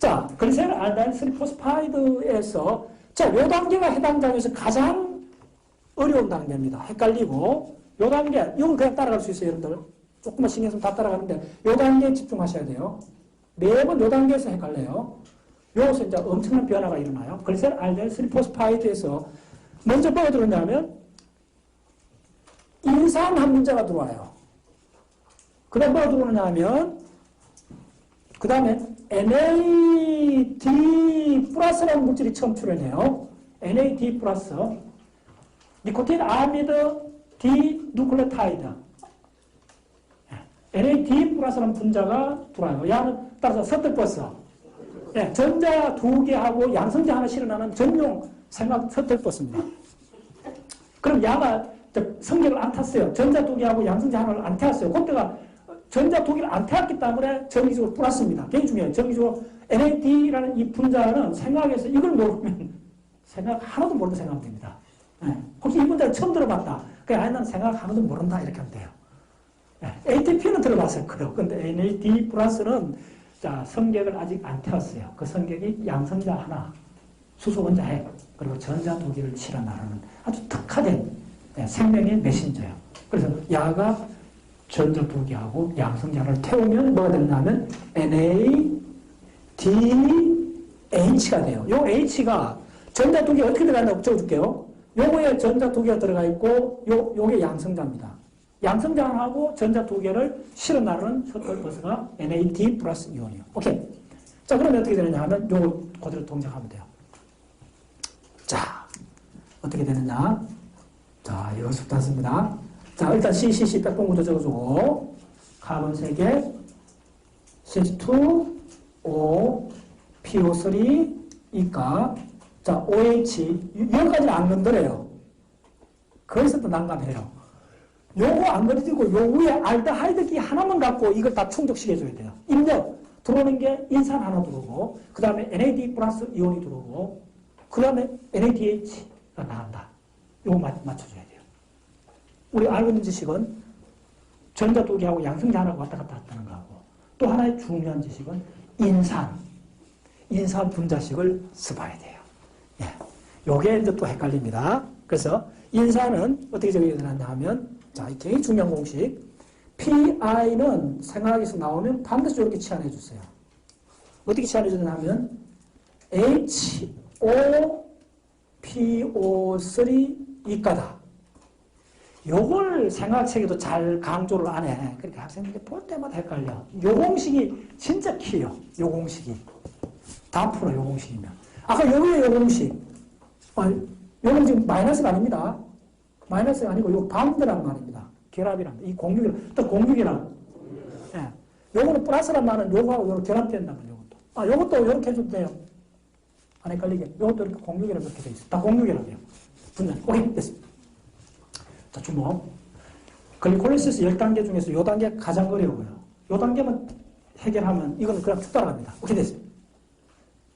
자, 글리세린 알다인 3포스파이드에서 자, 요 단계가 해당 장에서 가장 어려운 단계입니다. 헷갈리고 요 단계, 이건 그냥 따라갈 수 있어요, 여러분들. 조금만 신경 쓰면 다 따라가는데 요 단계에 집중하셔야 돼요. 매번 요 단계에서 헷갈려요. 여기서 이제 엄청난 변화가 일어나요. 글리세린 알다인 3포스파이드에서 먼저 뭐가 들어오냐면 인산 한 문제가 들어와요. 그 다음 뭐가 들어오느냐 하면 그 다음에 NAD 플러스라는 물질이 처음 출현해요. NAD 플러스 니코틴 아미드 디누클레타이드 NAD 플러스라는 분자가 들어와요. 야는 따라서 서툴버스 예, 전자 두 개하고 양성자 하나 실어나는 전용 생각 서툴버스입니다. 그럼 야가 성격을 안 탔어요. 전자 두 개하고 양성자 하나를 안 태웠어요. 그때가 전자 두 개를 안 태웠기 때문에 정기적으로 플러스입니다. 굉장히 중요해요. 정기적으로 NAD라는 이 분자는 생각해서 이걸 모르면 생각 하나도 모르는 생각하면 됩니다. 네. 혹시 이 분자를 처음 들어봤다. 그냥 아니 난 생각 하나도 모른다 이렇게 하면 돼요. 네. ATP는 들어봤을 거예요. 근데 NAD 플러스는 자 성격을 아직 안 태웠어요. 그 성격이 양성자 하나, 수소 원자 핵, 그리고 전자 두 개를 실어 나르는 아주 특화된 네, 생명의 메신저예요. 그래서 야가 개하고 양성자를 태우면 뭐가 되냐면 NADH가 돼요. 요 H가 전자 두 개 어떻게 들어가나 적어줄게요. 요거에 전자 두 개가 들어가 있고 요 요게 양성자입니다. 양성자하고 전자 두 개를 실어 나르는 셔틀 버스가 NAD 플러스 이온이요. 오케이. 자 그러면 어떻게 되느냐 하면 요거 그대로 동작하면 돼요. 자 어떻게 되느냐 자 이거 substance입니다. 자, 일단 CCC 백봉부터 적어주고, 카본 3개, CH2, O, PO3, 이가, 자, OH, 여기까지는 안 건드려요. 거기서 또 난감해요. 요거 안 건드리고, 요 위에 알데하이드기 하나만 갖고 이걸 다 충족시켜줘야 돼요. 입력, 들어오는 게 인산 하나 들어오고, 그 다음에 NAD 플러스 이온이 들어오고, 그 다음에 NADH가 나간다. 요거 맞춰줘야 돼요. 우리 알고 있는 지식은 전자 두 개하고 양성자 하나가 왔다 갔다 했다는 거하고 또 하나의 중요한 지식은 인산, 인산 분자식을 써봐야 돼요. 예. 요게 이제 또 헷갈립니다. 그래서 인산은 어떻게 적용되느냐 하면 자, 이 굉장히 중요한 공식. PI는 생화학에서 나오면 반드시 이렇게 치환해 주세요. 어떻게 치환해 주느냐 하면 HOPO3 이가다. 요걸 생활책에도 잘 강조를 안 해. 그러니까 학생들이 볼 때마다 헷갈려. 요 공식이 진짜 키요. 요 공식이. 다 풀어, 요 공식이면. 아까 요 위에 요 공식. 아, 요 공식 마이너스가 아닙니다. 마이너스가 아니고 요 바운드라는 말입니다. 결합이란 이 공육이란, 또 공육이란. 예. 요거는 플러스란 말은 요거하고 요거 결합된단 말이에요, 요것도. 아, 요것도 요렇게 해줘도 돼요. 안 헷갈리게. 요것도 이렇게 공육이라고 이렇게 돼 있어. 다 공육이라고요. 분열. 오케이, 됐습니다. 자, 주목. 글리콜리시스 10단계 중에서 요 단계 가장 어려워요. 요 단계만 해결하면 이거는 그냥 쭉 따라갑니다. 오케이 됐습니다.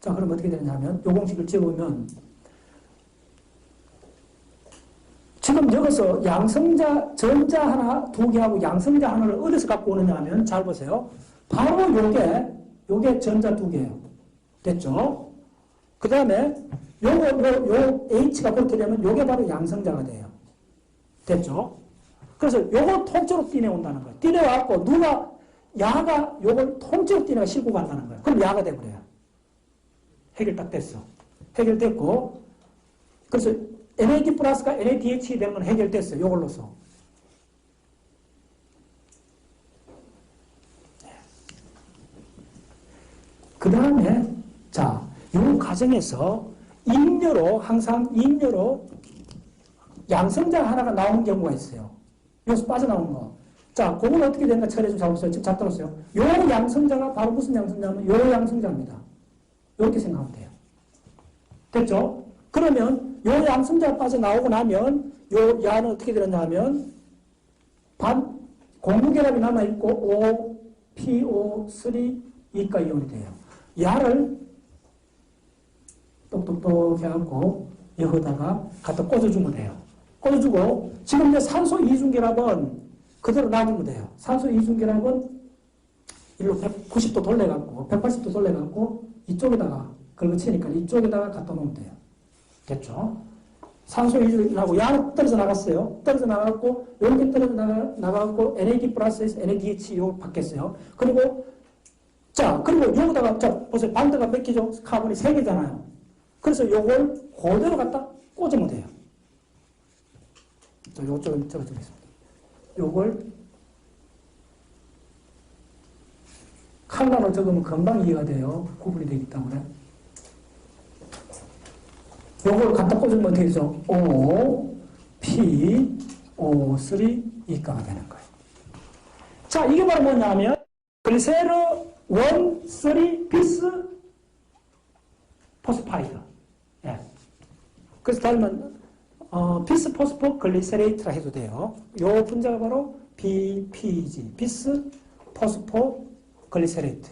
자, 그럼 어떻게 되냐면 요 공식을 찍으면 지금 여기서 양성자, 전자 하나, 두 개하고 양성자 하나를 어디서 갖고 오느냐 하면 잘 보세요. 바로 요게, 요게 전자 두 개예요. 됐죠? 그 다음에 요거, 요, 요 H가 그렇게 되면 요게 바로 양성자가 돼요. 됐죠? 그래서 요걸 통째로 띠내온다는 거예요. 띠내와갖고 누가 야가 요걸 통째로 띠내가 싣고 간다는 거예요. 그럼 야가 돼버려요. 해결 딱 됐어. 해결됐고 그래서 NAD 플러스가 NADH 되는 건 해결됐어요. 요걸로서. 그 다음에 자, 요 과정에서 인녀로 항상 인녀로 양성자 하나가 나오는 경우가 있어요. 여기서 빠져나오는 거. 자, 그건 어떻게 되는가 처리해 좀 잡으세요. 지금 잘 들었어요. 요 양성자가 바로 무슨 양성자냐면 요 양성자입니다. 이렇게 생각하면 돼요. 됐죠? 그러면 요 양성자가 빠져나오고 나면 요 야는 어떻게 되느냐 하면 반 공유결합이 남아있고 O, PO3 이가 이온이 돼요. 야를 똑똑똑 해갖고 여기다가 갖다 꽂아주면 돼요. 꽂아주고 지금 이제 산소 이중결합은 그대로 놔두면 돼요. 산소 이중결합은 일로 190도 돌려갖고 180도 돌려갖고 이쪽에다가 긁어치니까 이쪽에다가 갖다 놓으면 돼요. 됐죠? 산소 유지하고 양 떨어져 나갔어요. 떨어져 나갔고 이렇게 떨어져 나가, 나가고 NAD 플러스에서 NADH 요 바뀌었어요. 그리고 자 그리고 여기다가 자 보세요 반대가 몇 개죠? 카본이 세 개잖아요. 그래서 요걸 그대로 갖다 꽂으면 돼요. 자 요쪽에 적어주겠습니다. 요걸 칼라로 적으면 금방 이해가 돼요. 구분이 되기 때문에. 요걸 갖다 꽂으면 어떻게 되죠? O, P, O, 3, 이가가 되는 거예요. 자, 이게 바로 뭐냐면, 글리세르 1, 3, 비스, 포스파이드. 예. 그래서 달면, 어, 비스 포스포 글리세레이트라 해도 돼요. 요 분자가 바로 BPG, 비스 포스포 글리세레이트.